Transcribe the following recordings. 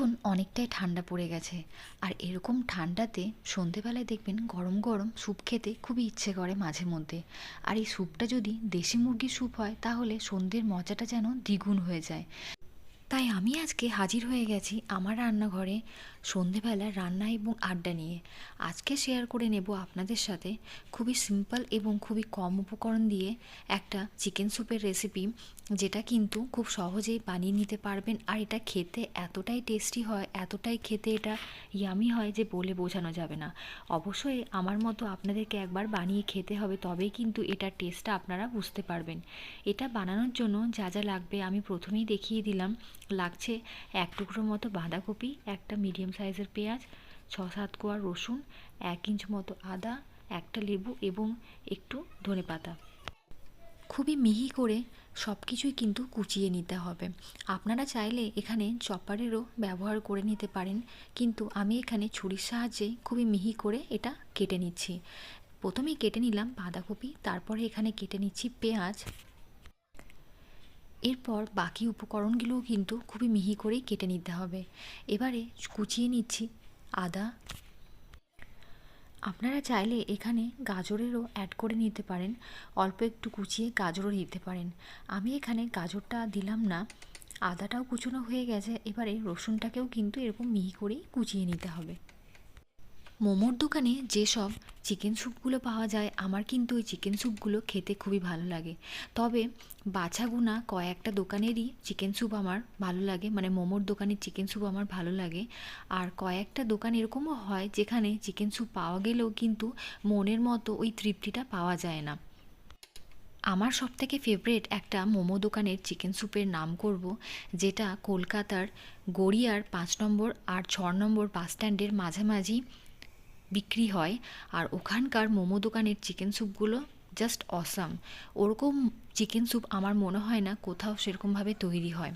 এখন অনেকটাই ঠান্ডা পড়ে গেছে। আর এরকম ঠান্ডাতে সন্ধেবেলায় দেখবেন গরম গরম স্যুপ খেতে খুবই ইচ্ছে করে মাঝে মধ্যে। আর এই স্যুপটা যদি দেশি মুরগির স্যুপ হয়, তাহলে সন্ধের মজাটা যেন দ্বিগুণ হয়ে যায়। তাই আমি আজকে হাজির হয়ে গেছি আমার রান্নাঘরে সন্ধেবেলা রান্না এবং আড্ডা নিয়ে। আজকে শেয়ার করে নেব আপনাদের সাথে খুবই সিম্পল এবং খুবই কম উপকরণ দিয়ে একটা চিকেন স্যুপের রেসিপি যেটা কিন্তু খুব সহজেই বানিয়ে নিতে পারবেন। আর এটা খেতে এতটাই টেস্টি হয়, এতটাই খেতে এটা ইয়ামি হয় যে বলে বোঝানো যাবে না। অবশ্যই আমার মতো আপনাদেরকে একবার বানিয়ে খেতে হবে, তবেই কিন্তু এটার টেস্টটা আপনারা বুঝতে পারবেন। এটা বানানোর জন্য যা যা লাগবে আমি প্রথমেই দেখিয়ে দিলাম। লাগছে এক টুকরো মতো বাঁধাকপি, একটা মিডিয়াম সাইজের পেঁয়াজ ছ সাত কোয়া রসুন, এক ইঞ্চ মতো আদা, একটা লেবু এবং একটু ধনে পাতা। খুবই মিহি করে সব কিছুই কিন্তু কুচিয়ে নিতে হবে। আপনারা চাইলে এখানে চপারেরও ব্যবহার করে নিতে পারেন, কিন্তু আমি এখানে ছুরির সাহায্যে খুবই মিহি করে এটা কেটে নিচ্ছি। প্রথমেই কেটে নিলাম বাঁধাকপি, তারপরে এখানে কেটে নিচ্ছি পেঁয়াজ। এরপর বাকি উপকরণগুলোও কিন্তু খুবই মিহি করেই কেটে নিতে হবে। এবারে কুচিয়ে নিচ্ছি আদা। আপনারা চাইলে এখানে গাজরেরও অ্যাড করে নিতে পারেন, অল্প একটু কুচিয়ে গাজরও দিতে পারেন। আমি এখানে গাজরটা দিলাম না, আদাটাও কুচোনো হয়ে গেছে, এবারে রসুনটাকেও কিন্তু এরকম মিহি করেই কুচিয়ে নিতে হবে। মোমোর দোকানে যেসব চিকেন স্যুপগুলো পাওয়া যায়, আমার কিন্তু ওই চিকেন স্যুপগুলো খেতে খুবই ভালো লাগে। তবে বাছাগুনা কয়েকটা দোকানেরই চিকেন স্যুপ আমার ভালো লাগে মানে মোমোর দোকানের চিকেন স্যুপ আমার ভালো লাগে। আর কয়েকটা দোকান এরকমও হয় যেখানে চিকেন স্যুপ পাওয়া গেলেও কিন্তু মনের মতো ওই তৃপ্তিটা পাওয়া যায় না। আমার সবথেকে ফেভারেট একটা মোমো দোকানের চিকেন স্যুপের নাম করব, যেটা কলকাতার গড়িয়ার পাঁচ নম্বর আর ছ নম্বর বাস স্ট্যান্ডের মাঝামাঝি বিক্রি হয়। আর ওখানকার মোমো দোকানের চিকেন স্যুপগুলো জাস্ট অসাম ওরকম চিকেন স্যুপ আমার মনে হয় না কোথাও সেরকমভাবে তৈরি হয়।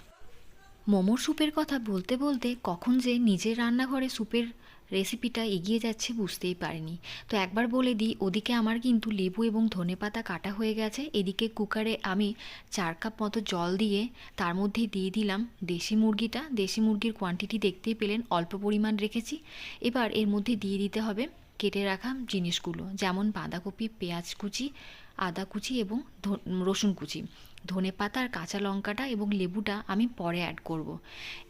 মোমোর স্যুপের কথা বলতে বলতে কখন যে নিজের রান্নাঘরে স্যুপের রেসিপিটা এগিয়ে যাচ্ছে বুঝতেই পারিনি। তো একবার বলে দিই, ওদিকে আমার কিন্তু লেবু এবং ধনে পাতা কাটা হয়ে গেছে। এদিকে কুকারে আমি চার কাপ মতো জল দিয়ে তার মধ্যে দিয়ে দিলাম দেশি মুরগিটা। দেশি মুরগির কোয়ান্টিটি দেখতেই পেলেন, অল্প পরিমাণ রেখেছি। এবার এর মধ্যে দিয়ে দিতে হবে কেটে রাখা জিনিসগুলো, যেমন বাঁধাকপি, পেঁয়াজ কুচি, আদা কুচি এবং রসুন কুচি। ধনে পাতা আর কাঁচা লঙ্কাটা এবং লেবুটা আমি পরে অ্যাড করব।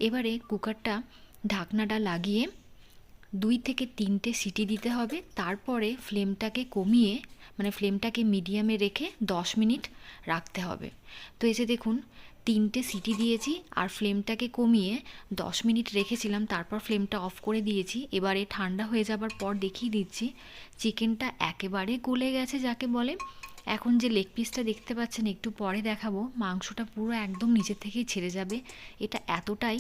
এবারে কুকারটা ঢাকনাটা লাগিয়ে দুই থেকে তিনটে সিটি দিতে হবে তারপরে ফ্লেমটাকে কমিয়ে মানে ফ্লেমটাকে মিডিয়ামে রেখে দশ মিনিট রাখতে হবে। তো এসে দেখুন, তিনটে সিটি দিয়েছি আর ফ্লেমটাকে কমিয়ে দশ মিনিট রেখেছিলাম, তারপর ফ্লেমটা অফ করে দিয়েছি। এবারে ঠান্ডা হয়ে যাবার পর দেখিয়ে দিচ্ছি, চিকেনটা একেবারে গলে গেছে যাকে বলে। এখন যে লেগ পিসটা দেখতে পাচ্ছেন, একটু পরে দেখাবো। মাংসটা পুরো একদম নিচের থেকেই ছেড়ে যাবে। এটা এতটাই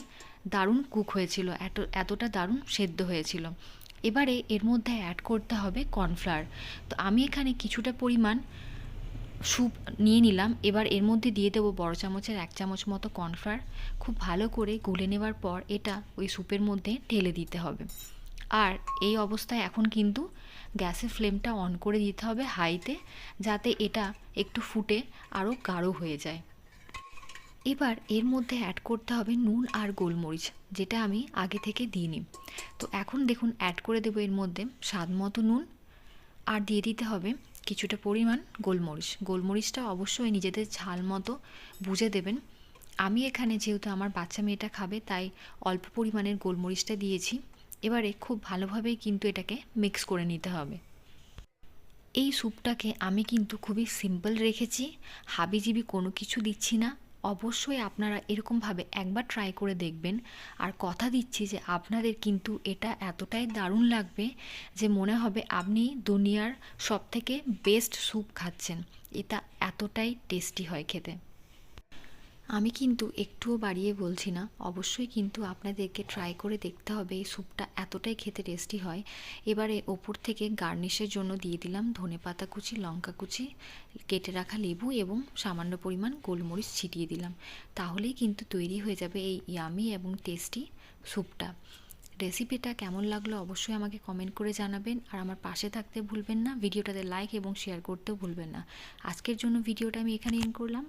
দারুণ কুক হয়েছিল, এত, এতটা দারুণ সেদ্ধ হয়েছিল। এবারে এর মধ্যে অ্যাড করতে হবে কর্নফ্লাওয়ার তো আমি এখানে কিছুটা পরিমাণ স্যুপ নিয়ে নিলাম। এবার এর মধ্যে দিয়ে দেবো বড় চামচের এক চামচ মতো কর্নফ্লাওয়ার খুব ভালো করে গুলে নেওয়ার পর এটা ওই স্যুপের মধ্যে ঢেলে দিতে হবে। আর এই অবস্থায় এখন কিন্তু গ্যাসের ফ্লেমটা অন করে দিতে হবে হাইতে, যাতে এটা একটু ফুটে আরও গাঢ় হয়ে যায়। এবার এর মধ্যে অ্যাড করতে হবে নুন আর গোলমরিচ, যেটা আমি আগে থেকে দিইনি তো এখন দেখুন অ্যাড করে দেবো এর মধ্যে স্বাদ মতো নুন, আর দিয়ে দিতে হবে কিছুটা পরিমাণ গোলমরিচ। গোলমরিচটা অবশ্যই নিজেদের ঝাল মতো বুঝে দেবেন। আমি এখানে যেহেতু আমার বাচ্চা মেয়েটা খাবে, তাই অল্প পরিমাণের গোলমরিচটা দিয়েছি। এবারে খুব ভালোভাবেই কিন্তু এটাকে মিক্স করে নিতে হবে। এই স্যুপটাকে আমি কিন্তু খুবই সিম্পল রেখেছি, হাবিজিবি কোনো কিছু দিচ্ছি না। অবশ্যই আপনারা এরকমভাবে একবার ট্রাই করে দেখবেন। আর কথা দিচ্ছি যে আপনাদের কিন্তু এটা এতটাই দারুণ লাগবে যে মনে হবে আপনি দুনিয়ার সবথেকে বেস্ট স্যুপ খাচ্ছেন। এটা এতটাই টেস্টি হয় খেতে। আমি কিন্তু একটুও বাড়িয়ে বলছি না। অবশ্যই কিন্তু আপনাদেরকে ট্রাই করে দেখতে হবে এই স্যুপটা এতটাই খেতে টেস্টি হয়। এবারে ওপর থেকে গার্নিশের জন্য দিয়ে দিলাম ধনে পাতা কুচি, লঙ্কা কুচি, কেটে রাখা লেবু এবং সামান্য পরিমাণ গোলমরিচ ছিটিয়ে দিলাম। তাহলেই কিন্তু তৈরি হয়ে যাবে এই ইয়ামি এবং টেস্টি স্যুপটা রেসিপিটা কেমন লাগল অবশ্যই আমাকে কমেন্ট করে জানাবেন। আর আমার পাশে থাকতে ভুলবেন না, ভিডিওটাতে লাইক এবং শেয়ার করতেও ভুলবেন না। আজকের জন্য ভিডিওটা আমি এখানে এন করলাম।